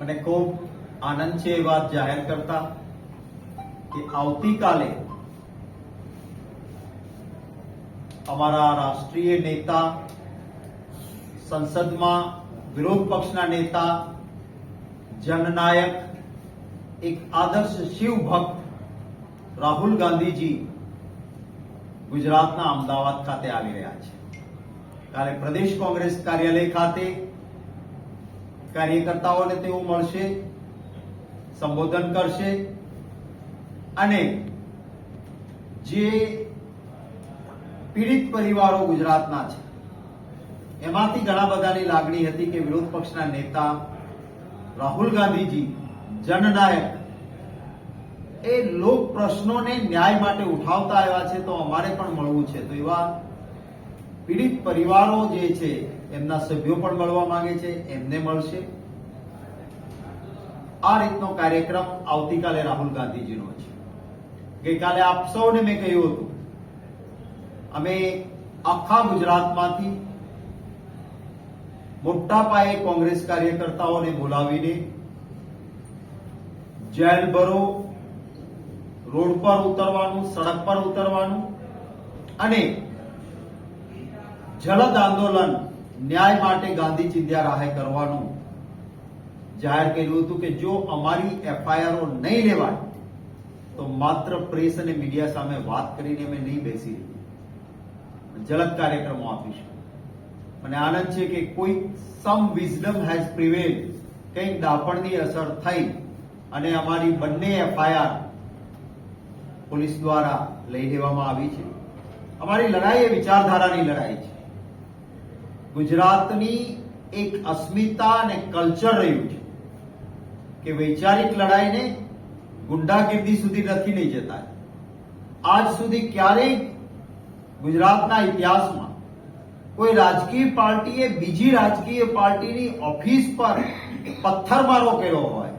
મને ખૂબ આનંદ છે એ વાત જાહેર કરતા કે આવતીકાલે અમારા રાષ્ટ્રીય નેતા સંસદમાં વિરોધ પક્ષના નેતા, જનનાયક, એક આદર્શ શિવ ભક્ત રાહુલ ગાંધીજી ગુજરાતના અમદાવાદ ખાતે આવી રહ્યા છે. કાલે પ્રદેશ કોંગ્રેસ કાર્યાલય ખાતે કાર્યકર્તાઓને તેઓ મળશે, સંબોધન કરશે અને જે પીડિત પરિવારો ગુજરાતના છે, એમાંથી ઘણા બધાની લાગણી હતી કે વિરોધ પક્ષના નેતા રાહુલ ગાંધીજી, જનનાયક, એ લોક પ્રશ્નોને ન્યાય માટે ઉઠાવતા આવ્યા છે તો અમારે પણ મળવું છે. તો એવા પીડિત પરિવારો જે છે, એમના સભ્યો પણ મળવા માંગે છે, એમને મળશે. આ રીતનો કાર્યક્રમ આવતીકાલે રાહુલ ગાંધીજીનો છે. ગઈકાલે આપ સૌને મેં કહ્યું હતું, અમે આખા ગુજરાતમાંથી મોટા પાયે કોંગ્રેસ કાર્યકર્તાઓને બોલાવીને જેલ ભરો, રોડ પર ઉતરવાનું, સડક પર ઉતરવાનું અને જલદ આંદોલન ન્યાય માટે ગાંધી ચિંધ્યા રાહે કરવાનું. જાહેર કર્યું હતું કે જો અમારી એફઆઈઆરઓ નહીં લેવાય, તો માત્ર પ્રેસ અને મીડિયા સામે વાત કરીને અમે નહીં બેસી રહીએ જલદ કાર્યક્રમો આપીશું. મને આનંદ છે કે કોઈ સમ વિઝડમ હેઝ પ્રિવેલ કંઈક દાપણની અસર થઈ અને અમારી બંને એફઆઈઆર પોલીસ દ્વારા લઈ લેવામાં આવી છે. અમારી લડાઈ એ વિચારધારાની લડાઈ છે. ગુજરાતની એક અસ્મિતા અને કલ્ચર રહ્યું છે કે વૈચારિક લડાઈને ગુંડાગીર્દી સુધી નથી લઈ જતા. આજ સુધી ક્યારેય ગુજરાતના ઇતિહાસમાં કોઈ રાજકીય પાર્ટીએ બીજી રાજકીય પાર્ટીની ઓફિસ પર પથ્થરમારો કર્યો હોય,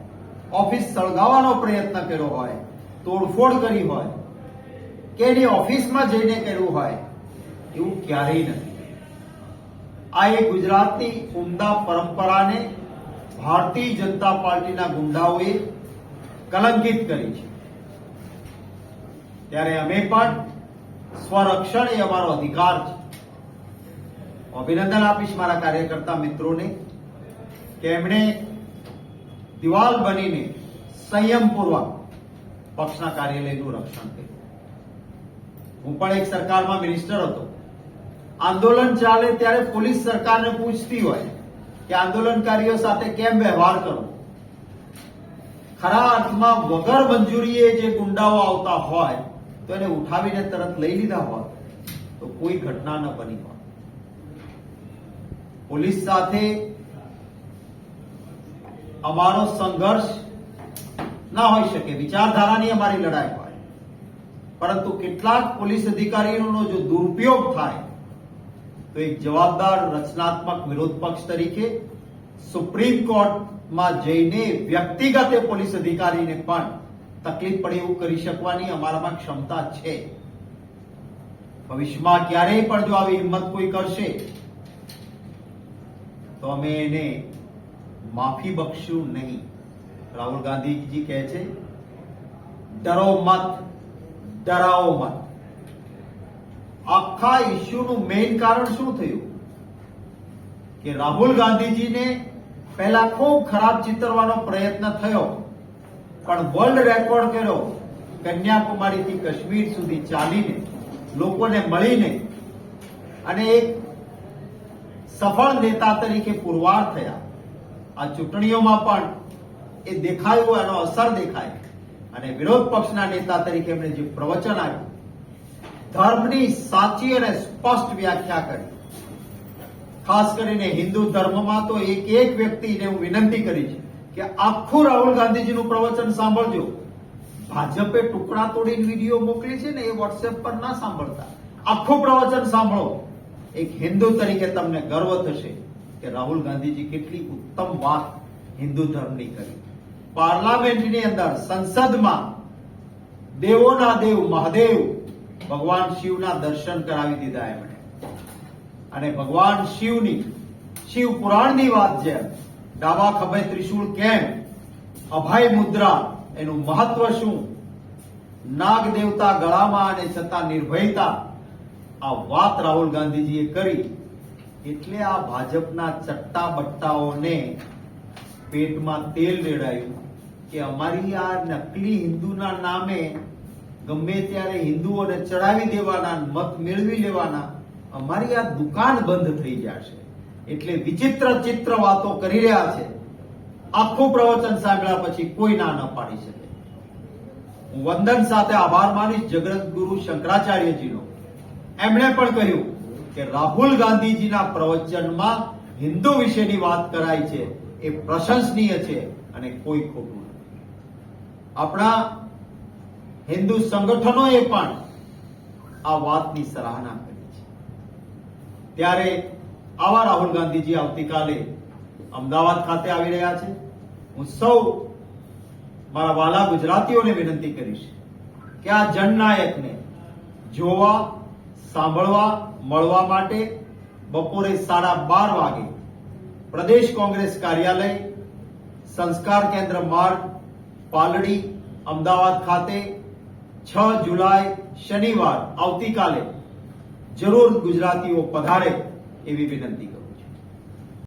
ઓફિસ સળગાવવાનો પ્રયત્ન કર્યો હોય, તોડફોડ કરી હોય, કે એની ઓફિસમાં જઈને કર્યું હોય, એવું ક્યારેય નથી. આ એક ગુજરાતની ઉમદા પરંપરાને ભારતીય જનતા પાર્ટીના ગુંડાઓએ કલંકિત કરી છે. ત્યારે અમે પણ સ્વરક્ષણ એ અમારો અધિકાર છે. અભિનંદન આપીશ મારા કાર્યકર્તા મિત્રોને કે એમણે દિવાલ બનીને સંયમપૂર્વક પક્ષના કાર્યાલયનું રક્ષણ કર્યું. હું પણ એક સરકારમાં મિનિસ્ટર હતો. આંદોલન ચાલે ત્યારે પોલીસ સરકારને પૂછતી હોય કે આંદોલનકારીઓ સાથે કેમ વ્યવહાર કરવો ખરા અર્થમાં વગર મંજૂરીએ જે ગુંડાઓ આવતા હોય, તો એને ઉઠાવીને તરત લઈ લીધા હોત તો કોઈ ઘટના ન બની હોય. પોલીસ સાથે અમારો સંઘર્ષ ના હોઈ શકે, વિચારધારાની અમારી લડાઈ હોય. પરંતુ કેટલાક પોલીસ અધિકારીઓનો જો દુરુપયોગ થાય તો એક જવાબદાર રચનાત્મક વિરોધ પક્ષ તરીકે સુપ્રીમ કોર્ટમાં જઈને વ્યક્તિગત પોલીસ અધિકારીને પણ તકલીફ પડે એવું કરી શકવાની અમારામાં ક્ષમતા છે. ભવિષ્યમાં ક્યારેય પણ જો આવી હિંમત કોઈ કરશે, તો અમે એને માફી બક્ષશું નહીં. રાહુલ ગાંધીજી કહે છે, ડરો મત ડરાવો મત. આખા ઇસ્યુનું મેઇન કારણ શું થયું? કે રાહુલ ગાંધીજીને પહેલા ખૂબ ખરાબ ચિતરવાનો પ્રયત્ન થયો, પણ વર્લ્ડ રેકોર્ડ કર્યો કન્યાકુમારીથી કાશ્મીર સુધી ચાલીને, લોકોને મળીને અને એક સફળ નેતા તરીકે પુરવાર થયા. આ ચૂંટણીઓમાં પણ એ દેખાયું, એનો અસર દેખાય. અને વિરોધ પક્ષના નેતા તરીકે એમણે જે પ્રવચન આપ્યું ધર્મની સાચી અને સ્પષ્ટ વ્યાખ્યા કરી. ખાસ કરીને હિન્દુ ધર્મમાં તો એક એક વ્યક્તિને હું વિનંતી કરી છે કે આખું રાહુલ ગાંધીજીનું પ્રવચન સાંભળજો. ભાજપે ટુકડા તોડીને વીડિયો મોકલી છે ને એ વોટ્સએપ પર ના સાંભળતા. આખું પ્રવચન સાંભળો. એક હિન્દુ તરીકે તમને ગર્વ થશે કે રાહુલ ગાંધીજી કેટલી ઉત્તમ વાત હિન્દુ ધર્મની કરી. પાર્લામેન્ટની અંદર સંસદમાં દેવોના દેવ, મહાદેવ ભગવાન શિવના દર્શન કરાવી દીધા એમણે. અને ભગવાન શિવની, શિવ પુરાણની વાત છે. ડાબા ખભે ત્રિશુળ કેમ? અભય મુદ્રા, એનું મહત્વ શું? નાગ દેવતા ગળામાં અને છતાં નિર્ભયતા. આ વાત રાહુલ ગાંધીજીએ કરી. એટલે આ ભાજપના ચટ્ટા બટ્ટાઓને પેટમાં તેલ રેડાયું કે અમારી આ નકલી હિન્દુના નામે ગમે ત્યારે હિન્દુઓને ચડાવી દેવાના મત મેળવી લેવાના, અમારી આ દુકાન બંધ થઈ જશે. એટલે વિચિત્ર ચિત્ર વાતો કરી રહ્યા છે. આખું પ્રવચન સાંભળ્યા પછી કોઈ ના ન પાડી શકે. હું વંદન સાથે આભાર માનીશ જગત ગુરુ શંકરાચાર્યજીનો. એમણે પણ કહ્યું કે રાહુલ ગાંધીજીના પ્રવચનમાં હિન્દુ વિશેની વાત કરાઈ છે, એ પ્રશંસનીય છે અને કોઈ ખોટું નથી. આપણા હિન્દુ સંગઠનોએ પણ આ વાતની સરાહના કરી છે. ત્યારે આવા રાહુલ ગાંધીજી આવતીકાલે અમદાવાદ ખાતે આવી રહ્યા છે. હું સૌ મારા વાલા ગુજરાતીઓને વિનંતી કરીશ કે આ જનનાયકને જોવા, સાંભળવા, મળવા માટે બપોરે સાડા બાર વાગે પ્રદેશ કોંગ્રેસ કાર્યાલય સંસ્કાર કેન્દ્ર માર્ગ પાલડી અમદાવાદ ખાતે છ જુલાઈ શનિવાર આવતીકાલે જરૂર ગુજરાતીઓ પધારે એવી વિનંતી કરું